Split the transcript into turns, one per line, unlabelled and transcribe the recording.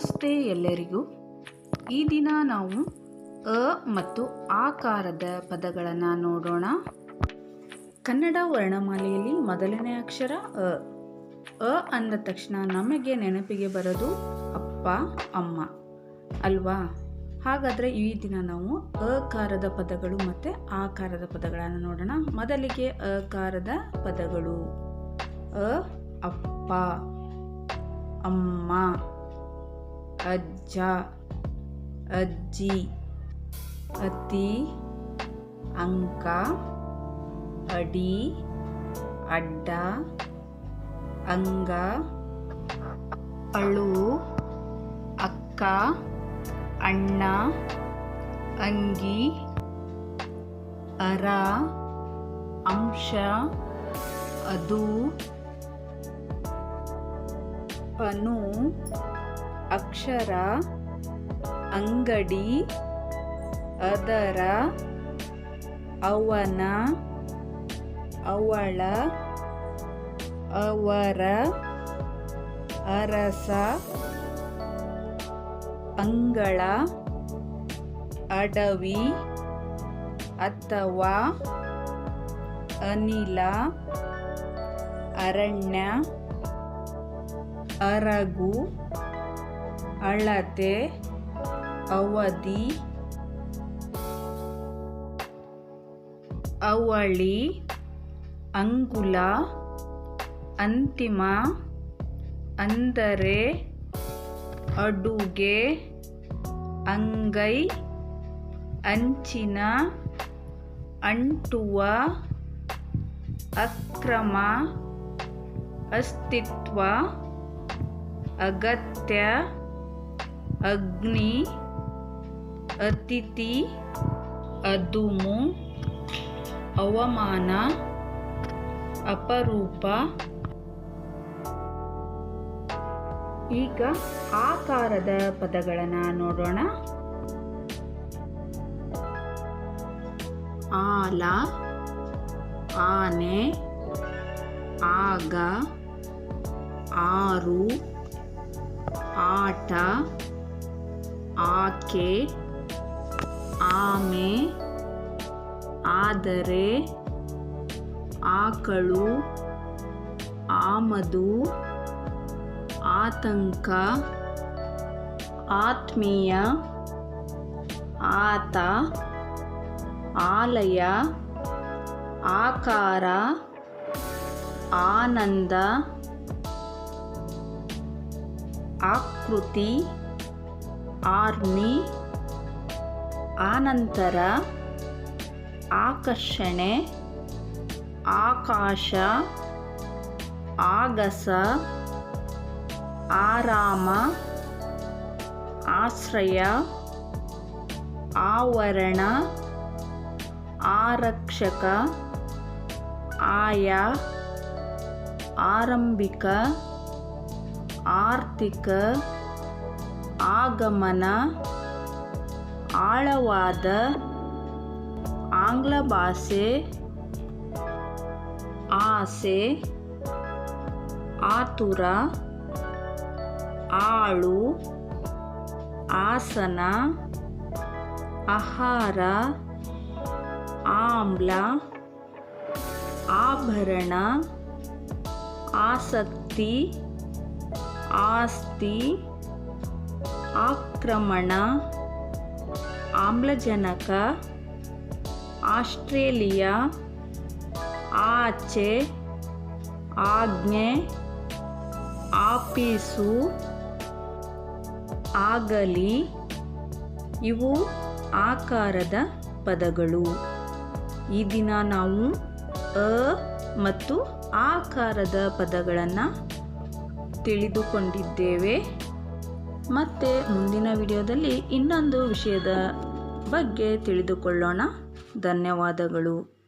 ನಮಸ್ತೆ ಎಲ್ಲರಿಗೂ. ಈ ದಿನ ನಾವು ಅ ಮತ್ತು ಆಕಾರದ ಪದಗಳನ್ನು ನೋಡೋಣ. ಕನ್ನಡ ವರ್ಣಮಾಲೆಯಲ್ಲಿ ಮೊದಲನೇ ಅಕ್ಷರ ಅ. ಅ ಅಂದ ತಕ್ಷಣ ನಮಗೆ ನೆನಪಿಗೆ ಬರೋದು ಅಪ್ಪ, ಅಮ್ಮ. ಅಲ್ವಾ? ಹಾಗಾದರೆ ಈ ದಿನ ನಾವು ಅಕಾರದ ಪದಗಳು ಮತ್ತು ಆಕಾರದ ಪದಗಳನ್ನು ನೋಡೋಣ. ಮೊದಲಿಗೆ ಅಕಾರದ ಪದಗಳು. ಅ, ಅಪ್ಪ, ಅಮ್ಮ. ಅಜ್ಜ, ಅಜ್ಜಿ ಅತಿ ಅಂಕ, ಅಡಿ, ಅಡ್ಡ, ಅಂಗ, ಅಳು, ಅಕ್ಕ, ಅಣ್ಣ, ಅಂಗಿ, ಅರ, ಅಂಶ, ಅದು, ಅನು. ಅಕ್ಷರ ಅಂಗಡಿ ಅದರ ಅವನ ಅವಳ ಅವರ ಅರಸ ಅಂಗಳ ಅಡವಿ ಅಥವಾ ಅನಿಲ ಅರಣ್ಯ ಅರಗು. ಅಳತೆ ಅವಧಿ ಅವಳಿ ಅಂಗುಲ ಅಂತಿಮ ಅಂದರೆ ಅಡುಗೆ ಅಂಗೈ ಅಂಚಿನ ಅಂಟುವ ಅಕ್ರಮ ಅಸ್ತಿತ್ವ ಅಗತ್ಯ ಅಗ್ನಿ ಅತಿಥಿ ಅದುಮು ಅವಮಾನ ಅಪರೂಪ. ಈಗ ಆಕಾರದ ಪದಗಳನ್ನು ನೋಡೋಣ. ಆಲ ಆನೆ ಆಗ ಆರು ಆಟ. ಆಕೆ ಆಮೆ ಆದರೆ ಆಕಳು ಆಮದು ಆತಂಕ ಆತ್ಮೀಯ ಆತ ಆಲಯ ಆಕಾರ ಆನಂದ ಆಕೃತಿ ಆರ್ಮಿ ಆನಂತರ ಆಕರ್ಷಣೆ ಆಕಾಶ ಆಗಸ ಆರಾಮ ಆಶ್ರಯ ಆವರಣ ಆರಕ್ಷಕ ಆಯ ಆರಂಭಿಕ ಆರ್ಥಿಕ ಆಗಮನ ಆಳವಾದ ಆಂಗ್ಲ ಭಾಷೆ ಆಸೆ ಆತುರ ಆಳು ಆಸನ ಆಹಾರ ಆಮ್ಲ ಆಭರಣ ಆಸಕ್ತಿ ಆಸ್ತಿ ಆಕ್ರಮಣ, ಆಮ್ಲಜನಕ, ಆಸ್ಟ್ರೇಲಿಯಾ, ಆಚೆ, ಆಜ್ಞೆ, ಆಪೀಸು, ಆಗಲಿ, ಇವು ಆಕಾರದ ಪದಗಳು. ಈ ದಿನ ನಾವು ಅ ಮತ್ತು ಆಕಾರದ ಪದಗಳನ್ನು ತಿಳಿದುಕೊಂಡಿದ್ದೇವೆ. ಮತ್ತು ಮುಂದಿನ ವಿಡಿಯೋದಲ್ಲಿ ಇನ್ನೊಂದು ವಿಷಯದ ಬಗ್ಗೆ ತಿಳಿದುಕೊಳ್ಳೋಣ. ಧನ್ಯವಾದಗಳು.